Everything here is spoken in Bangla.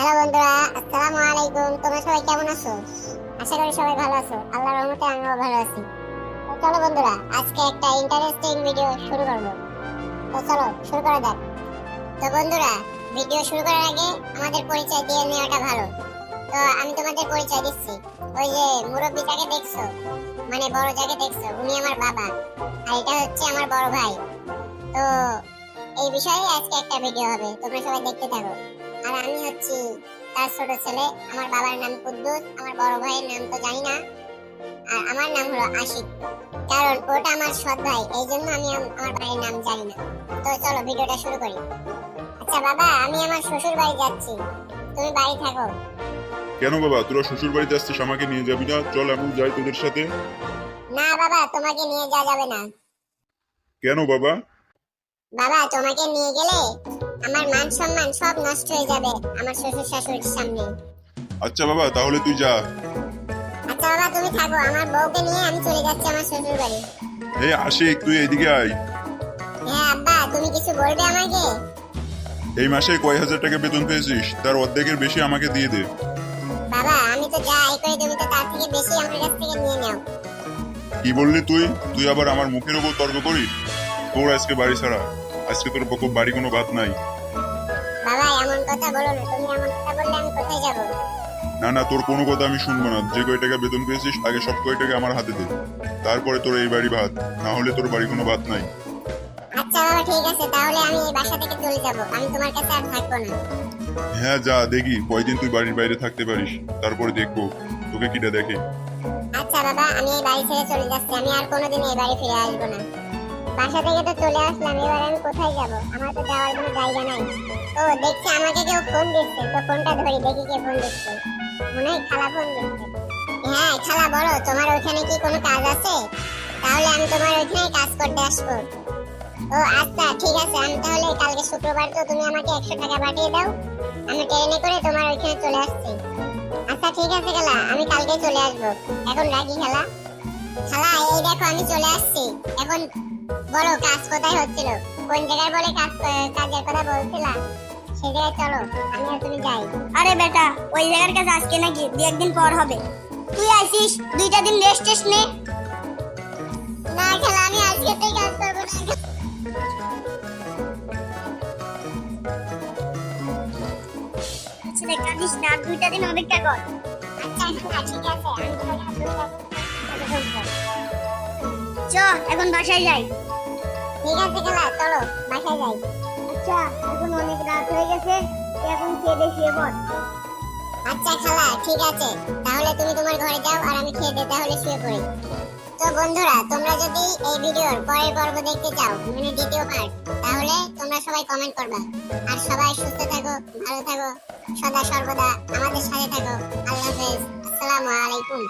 হ্যালো বন্ধুরা, আসসালামু আলাইকুম। তোমরা সবাই কেমন আছো? আশা করি সবাই ভালো আছো। আল্লাহর রহমতে আমিও ভালো আছি। তো চলো বন্ধুরা, আজকে একটা ইন্টারেস্টিং ভিডিও শুরু করব। তো চলো, শুরু করা যাক। তো বন্ধুরা ভিডিও শুরু করার আগে আমাদের পরিচয় দিয়ে নেওয়াটা ভালো। তো আমি তোমাদের পরিচয় দিচ্ছি। ওই যে মুরব্বীটাকে দেখছ? মানে বড় যাকে দেখছ? উনি আমার বাবা। আর এটা হচ্ছে আমার বড় ভাই। তো এই বিষয়ে আজকে একটা ভিডিও হবে। তোমরা সবাই দেখতে থাকো। আর আমি হচ্ছি তার ছোট ছেলে। আমার বাবার নাম কুদ্দুস। আমার বড় ভাইয়ের নাম তো জানি না। আর আমার নাম হলো আশিক। কারণ ওটা আমার সৎ ভাই। এই জন্য আমি আমার ভাইয়ের নাম জানি না। তো চলো ভিডিওটা শুরু করি। আচ্ছা বাবা, আমি আমার শ্বশুর বাড়ি যাচ্ছি। তুমি বাড়ি থাকো। কেন বাবা? তোরা শ্বশুর বাড়িতে আসছিস আমাকে নিয়ে যাবি না? চল আমি যাই তোদের সাথে। না বাবা তোমাকে নিয়ে যাওয়া যাবে না। কেন বাবা? বাবা তোমাকে নিয়ে গেলে আমার মান সম্মান সব নষ্ট হয়ে যাবে আমার শ্বশুর শাশুড়ির সামনে। আচ্ছা বাবা তাহলে তুই যা। আচ্ছা বাবা তুমি থাকো। আমার বউকে নিয়ে আমি চলে যাচ্ছি আমার শ্বশুর বাড়ি এই আশিক তুই এদিকে আয়। হ্যাঁ আব্বা তুমি কিছু বলবে আমাকে? এই মাসে কয় হাজার টাকা বেতন পেয়েছিস? তার অর্ধেকের বেশি আমাকে দিয়ে দে। বাবা আমি তো যা আয় করি তুমি তো তার থেকে বেশি আমার কাছ থেকে নিয়ে নাও। কি বললি তুই? তুই আবার আমার মুখের উপর তর্ক করিস? তোর আজকে বাড়ি ছাড়া। আজকে তোর পক্ষ বাড়ি কোনো ভাত নাই। বাবা এমন কথা বলো না তুমি এমন কথা বললে আমি কোথায় যাব? না না তোর কোনো কথা আমি শুনব না। যে কয় টাকা বেতন পেয়েছিস আগে সব কয় টাকা আমার হাতে দে। তারপরে তোর এই বাড়ি ভাত না হলে তোর বাড়ি কোনো ভাত নাই। আচ্ছা বাবা ঠিক আছে তাহলে আমি এই বাসা থেকে চলে যাব। আমি তোমার কাছে আর থাকব না। হ্যাঁ যা দেখি কয়দিন তুই বাড়ির বাইরে থাকতে পারিস। তারপরে দেখব তোকে কিটা দেখে। আচ্ছা বাবা আমি এই বাড়ি ছেড়ে চলে যাচ্ছি। আমি আর কোনোদিন এই বাড়ি ফিরে আসব না। বাসা থেকে তো চলে আসলাম এবার আমি কোথায় যাব? আমার তো যাওয়ার কোনো জায়গা নাই। ও দেখছি আমাকে কেউ ফোন দিচ্ছে। তো ফোনটা ধরি দেখি কে ফোন দিচ্ছে। মনে হয় খালা ফোন দিচ্ছে। হ্যাঁ খালা বলো তোমার ওখানে কি কোনো কাজ আছে? তাহলে আমি তোমার ওখানে কাজ করতে আসব। ও আচ্ছা ঠিক আছে, আমি তাহলে কালকে শুক্রবার তো তুমি আমাকে একশো টাকা পাঠিয়ে দাও। আমি ট্রেনে করে তোমার ওইখানে চলে আসছি। আচ্ছা ঠিক আছে, খালা, আমি কালকে চলে আসব। এখন রাখি খালা। খালা, এই দেখো, আমি চলে আসছি। এখন বলো, কাজ কোথায় হচ্ছিল? কোন জায়গায় বলে কাজ কাজের কথা বলছিলা? সেই জায়গায় চলো, আমি আর তুমি যাই। আরে বেটা, ওই জায়গার কাছে আজকে নাকি দু একদিন পর হবে। তুই আসিস দুইটা দিন রেস্ট টেস্ট না। ছেলে কাঁদিস না দুইটা দিন অপেক্ষা কর। আচ্ছা চ এখন বাসায় যাই। ঠিক আছে খালা চলো বাসায় যাই। আচ্ছা এখন অনেক রাত হয়ে গেছে এখন খেয়ে দিয়ে শুয়ে পড়। আচ্ছা খালা ঠিক আছে। তাহলে তুমি তোমার ঘরে যাও আর আমি খেয়ে দিয়ে তাহলে শুয়ে পড়ি। বন্ধুরা, তোমরা যদি এই ভিডিওর পরের পর্ব দেখতে চাও মানে দ্বিতীয় পার্ট তাহলে তোমরা সবাই কমেন্ট করবা। আর সবাই সুস্থ থাকো, ভালো থাকো, সদা সর্বদা আমাদের সাথে থাকো। আল্লাহ হাফেজ। আসসালামু আলাইকুম।